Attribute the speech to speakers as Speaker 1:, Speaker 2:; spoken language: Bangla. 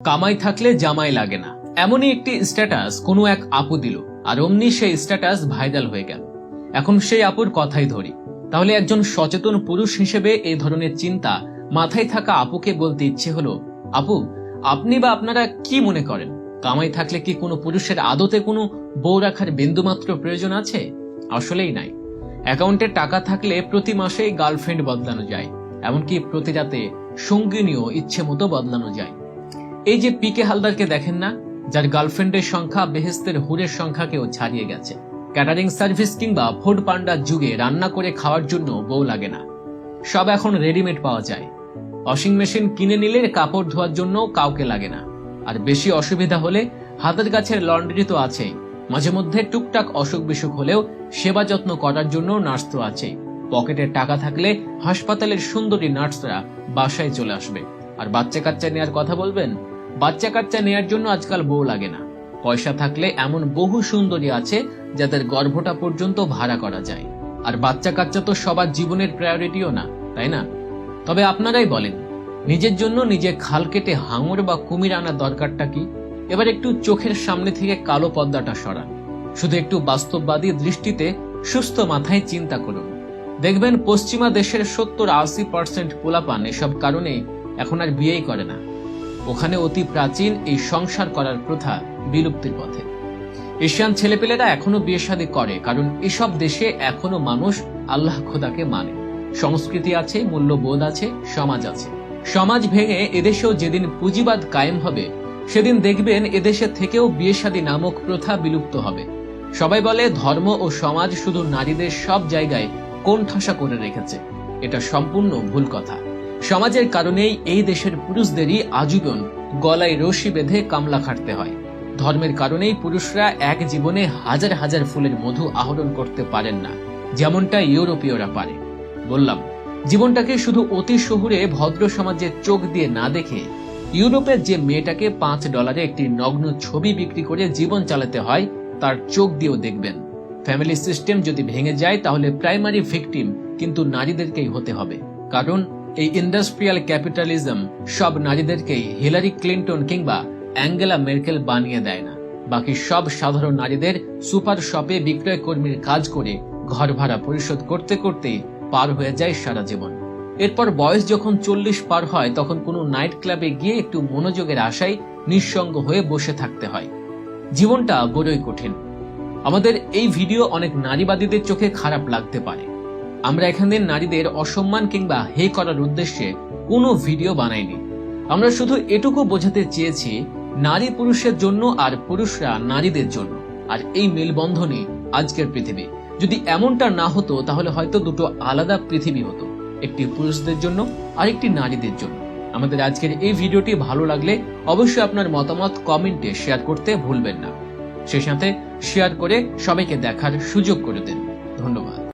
Speaker 1: কামাই থাকলে জামাই লাগে না। এমনই একটি স্ট্যাটাস কোনো এক আপু দিল, আর অমনি সেই স্ট্যাটাস ভাইরাল হয়ে গেল। এখন সেই আপুর কথাই ধরি। তাহলে একজন সচেতন পুরুষ হিসেবে এই ধরনের চিন্তা মাথায় থাকা আপুকে বলতে ইচ্ছে হলো, আপু, আপনি বা আপনারা কি মনে করেন? কামাই থাকলে কি কোনো পুরুষের আদতে কোনো বউ রাখার বিন্দুমাত্র প্রয়োজন আছে? আসলেই নাই। অ্যাকাউন্টে টাকা থাকলে প্রতি মাসেই গার্লফ্রেন্ড বদলানো যায়, এমনকি প্রতি রাতে সঙ্গিনীও ইচ্ছে মতো বদলানো যায়। এই যে পিকে হালদারকে দেখেন না, যার গার্লফ্রেন্ডের সংখ্যা বেহেস্তের হুরের সংখ্যাকেও ছাড়িয়ে গেছে। ক্যাটারিং সার্ভিস কিংবা ফুড পান্ডার যুগে রান্না করে খাওয়ার জন্য বউ লাগে না। সব এখন রেডিমেড পাওয়া যায়। ওয়াশিং মেশিন কিনে নিলে কাপড় ধোয়ার জন্য কাউকে লাগে না। আর বেশি অসুবিধা হলে হাতের গাছের লন্ড্রি তো আছেই। মাঝে মধ্যে টুকটাক অসুখ বিসুখ হলেও সেবা যত্ন করার জন্য নার্স তো আছেই। পকেটে টাকা থাকলে হাসপাতালের সুন্দরী নার্সরা বাসায় চলে আসবে। আর বাচ্চা কাচ্চা নেওয়ার কথা বলবেন? বাচ্চা কাচ্চা নেয়ার জন্য আজকাল বউ লাগে না। পয়সা থাকলে এমন বহু সুন্দরী আছে যাদের গর্ভটা পর্যন্ত ভাড়া করা যায়। আর বাচ্চা কাচ্চা তো সবার জীবনের প্রায়োরিটিও না, তাই না? তবে আপনারাই বলেন, নিজের জন্য নিজে খাল কেটে হাঙর বা কুমির আনার দরকারটা কি? এবার একটু চোখের সামনে থেকে কালো পর্দাটা সরান। শুধু একটু বাস্তববাদী দৃষ্টিতে সুস্থ মাথায় চিন্তা করুন। দেখবেন পশ্চিমা দেশের সত্তর আশি পার্সেন্ট পোলাপান এসব কারণে এখন আর বিয়েই করে না। ওখানে অতি প্রাচীন এই সংসার করার প্রথা বিলুপ্তির পথে। এশিয়ান ছেলেপেলেরা এখনও বিয়ে শাদী করে, কারণ এসব দেশে এখনও মানুষ আল্লাহ খোদাকে মানে। সংস্কৃতি আছে, মূল্যবোধ আছে, সমাজ আছে। সমাজ ভেঙে এদেশেও যেদিন পুঁজিবাদ কায়েম হবে, সেদিন দেখবেন এদেশে থেকেও বিয়ে শাদী নামক প্রথা বিলুপ্ত হবে। সবাই বলে ধর্ম ও সমাজ শুধু নারীদের সব জায়গায় কোণঠাসা করে রেখেছে। এটা সম্পূর্ণ ভুল কথা। সমাজের কারণেই এই দেশের পুরুষদেরই আজীবন গলায় রশি বেঁধে কামলা খাটতে হয়। ধর্মের কারণেই পুরুষরা এক জীবনে হাজার হাজার ফুলের মধু আহরণ করতে পারেন না, যেমনটা ইউরোপীয়রা পারে। বললাম, জীবনটাকে শুধু অতি শহুরে ভদ্র সমাজের চোখ দিয়ে না দেখে ইউরোপের যে মেয়েটাকে পাঁচ ডলারে একটি নগ্ন ছবি বিক্রি করে জীবন চালাতে হয়, তার চোখ দিয়েও দেখবেন। ফ্যামিলি সিস্টেম যদি ভেঙে যায়, তাহলে প্রাইমারি ভিকটিম কিন্তু নারীদেরকেই হতে হবে। কারণ এই ইন্ডাস্ট্রিয়াল ক্যাপিটালিজম সব নারীদেরকেই হিলারি ক্লিন্টন কিংবা অ্যাঙ্গেলা মেরকেল বানিয়ে দেয় না। বাকি সব সাধারণ নারীদের সুপার শপে বিক্রয় কর্মীর কাজ করে ঘর ভাড়া পরিশোধ করতে করতে পার হয়ে যায় সারা জীবন। এরপর বয়স যখন চল্লিশ পার হয়, তখন কোনো নাইট ক্লাবে গিয়ে একটু মনোযোগের আশায় নিঃসঙ্গ হয়ে বসে থাকতে হয়। জীবনটা বড়ই কঠিন আমাদের এই ভিডিও অনেক নারীবাদীদের চোখে খারাপ লাগতে পারে। আমরা এখানে নারীদের অসম্মান কিংবা হে করার উদ্দেশ্যে কোনো ভিডিও বানাইনি। আমরা শুধু এটুকু বোঝাতে চেয়েছি, নারী পুরুষের জন্য আর পুরুষরা নারীদের জন্য। আর এই মেলবন্ধনই আজকের পৃথিবী। যদি এমনটা না হতো, তাহলে হয়তো দুটো আলাদা পৃথিবী হতো। একটি পুরুষদের জন্য আর একটি নারীদের জন্য। আমাদের আজকের এই ভিডিওটি ভালো লাগলে অবশ্যই আপনার মতামত কমেন্টে শেয়ার করতে ভুলবেন না। সেই সাথে শেয়ার করে সবাইকে দেখার সুযোগ করে দিন। ধন্যবাদ।